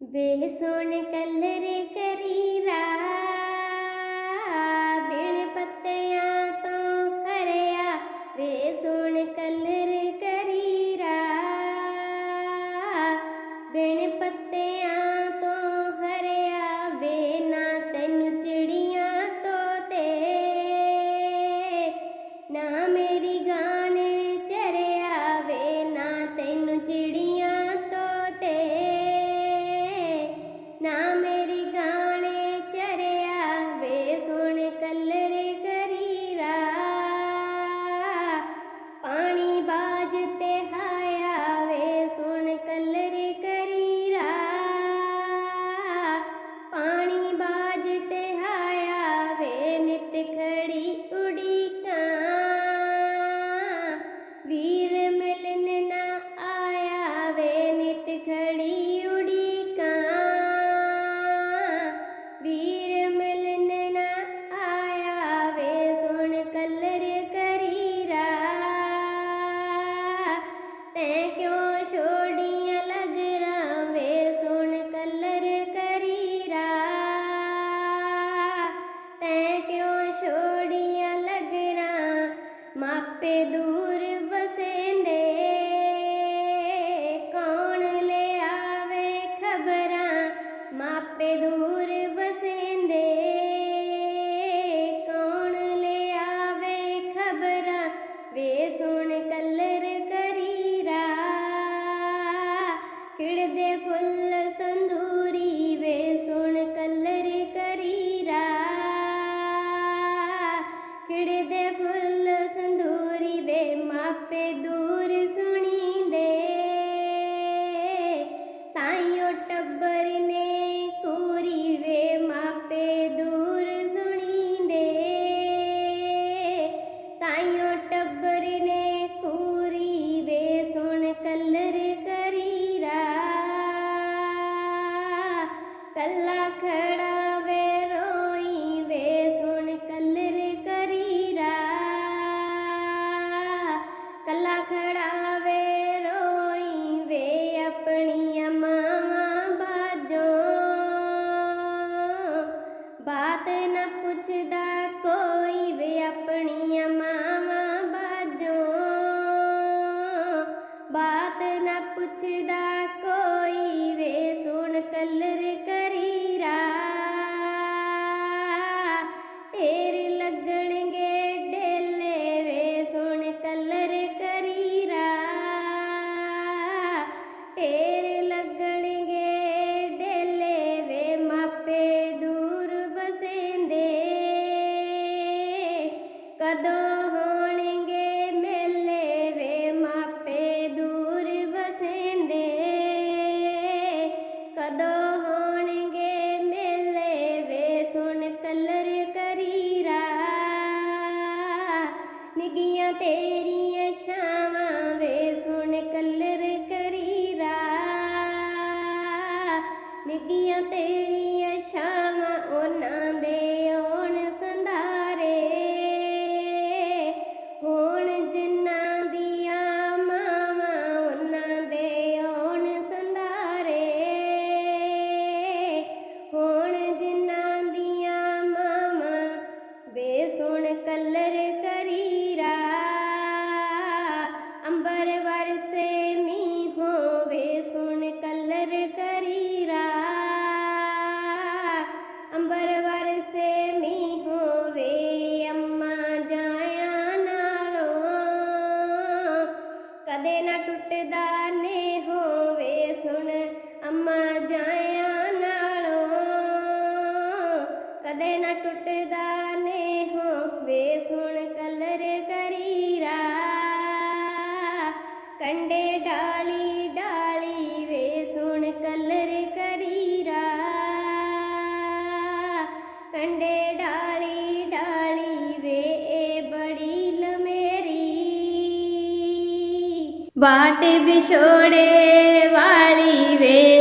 ਬੇਸੋਣ colour ਕਰੀਰਾ ਬਿਨ ਪੱਤੇ ਆਪੇ ਦੂਰ ਬਸੇਂਦੇ ਕੌਣ ਲੈ ਆਵੇ ਖਬਰਾਂ? ਮਾਪੇ ਦੂਰ ગબ્બર ને કુરી વેસોણ કલર કરી રા કલ્લા ખડા વે રોઈ વેસોણ કલર કરી રા કલ્લા ખડા વે રોઈ વે આપણી અમાવા બાજો બાત ન પૂછતા કોઈ વે આપણી Chida. ਦੀਆਂ ਤੇਰੀਆਂ ਛਾਵਾਂ ਵੇ ਸੁਣ ਕਲਰ ਕਰੀਰਾ ਨਿੱਗੀਆਂ ਤੇਰੀਆਂ ਛਾਵਾਂ ਉਹਨਾਂ ਦੇ ਕਦੇ ਨਾ ਟੁੱਟਦਾ ਨੇ ਹੋ ਵੇ ਸੁਣ ਕਲਰ ਕਰੀਰਾ ਕੰਡੇ ਢਾਲੀ ਢਾਲੀ ਵੇ ਸੁਣ ਕਲਰ ਕਰੀਰਾ ਕੰਡੇ ਢਾਲੀ ਢਾਲੀ ਵੇ ਏ ਬੜੀ ਲਮੇਰੀ। ਬਾਟ ਵਿਛੋੜੇ ਵਾਲੀ, ਵੇ